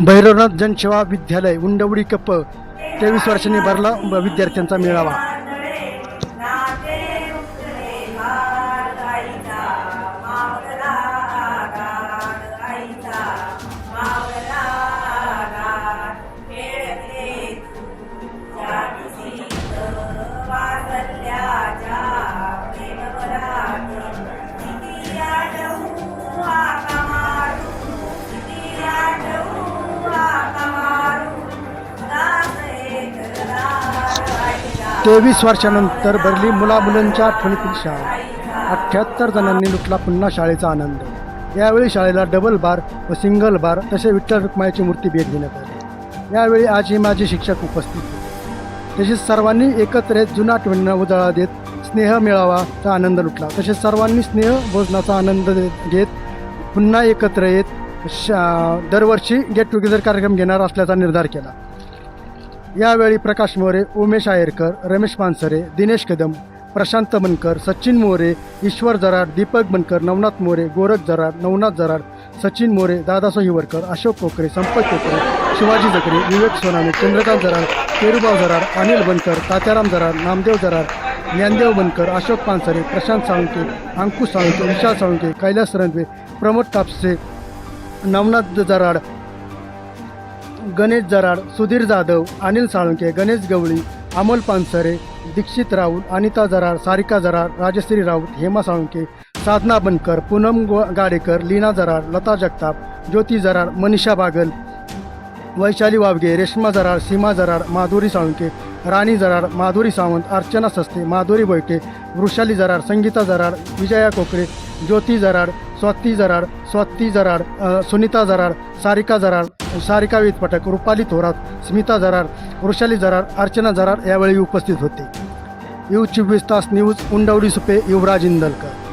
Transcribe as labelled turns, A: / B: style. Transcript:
A: भैरवनाथ जनसेवा विद्यालय उंडवडी कप्प तेवीस वर्षांनी भरला विद्यार्थ्यांचा मेळावा. तेवीस वर्षानंतर भरली मुला मुलांच्या आठवणीतील शाळा. अठ्ठ्याहत्तर जणांनी लुटला पुन्हा शाळेचा आनंद. यावेळी शाळेला डबल बार व सिंगल बार तसे विठ्ठल रुक्मायाची मूर्ती भेट देण्यात आली. यावेळी आजी माजी शिक्षक उपस्थित होते. तसेच सर्वांनी एकत्र येत जुना आठवणींना उजाळा देत स्नेह मेळावाचा आनंद लुटला. तसेच सर्वांनी स्नेह भोजनाचा आनंद घेत पुन्हा एकत्र येत शा दरवर्षी गेट टुगेदर कार्यक्रम घेणार असल्याचा निर्धार केला. यावेळी प्रकाश मोरे उमेश आयरकर रमेश पानसरे दिनेश कदम प्रशांत बनकर सचिन मोरे ईश्वर जराड दीपक बनकर नवनाथ मोरे गोरख जराड नवनाथ जराड सचिन मोरे दादासा हिवरकर अशोक कोकरे संपत कोकरे शिवाजी जकरे विवेक सोनाने चंद्रकांत जराड पेरुभाऊ जराड अनिल बनकर तात्याराम जराड नामदेव जराड ज्ञानदेव बनकर अशोक पानसरे प्रशांत साळुंके अंकुश साळुंके विशाल साळुंके कैलास रणवे प्रमोद कापसे नवनाथ जराड गणेश जराड सुधीर जाधव अनिल साळुंके गणेश गवळी अमोल पानसरे दीक्षित राऊत अनिता जराड सारिका जराड राजश्री राऊत हेमा साळुंके साधना बनकर पूनम गाडेकर लीना जराड लता जगताप ज्योती जराड मनीषा बागल वैशाली वावगे रेश्मा जराड सीमा जराड माधुरी साळुंके राणी जराड माधुरी सावंत अर्चना सस्ते माधुरी बैठे वृषाली जराड संगीता जराड विजया कोकरे ज्योती जराड स्वाती जराड स्वाती जराड सुनीता जराड सारिका जराड सारिका वितपटक रुपाली थोरात स्मिता जरार वृषाली जरार अर्चना जरार यावेळी उपस्थित होते. यू चोवीस तास न्यूज उंडवडी सुपे युवराज इंदलकर.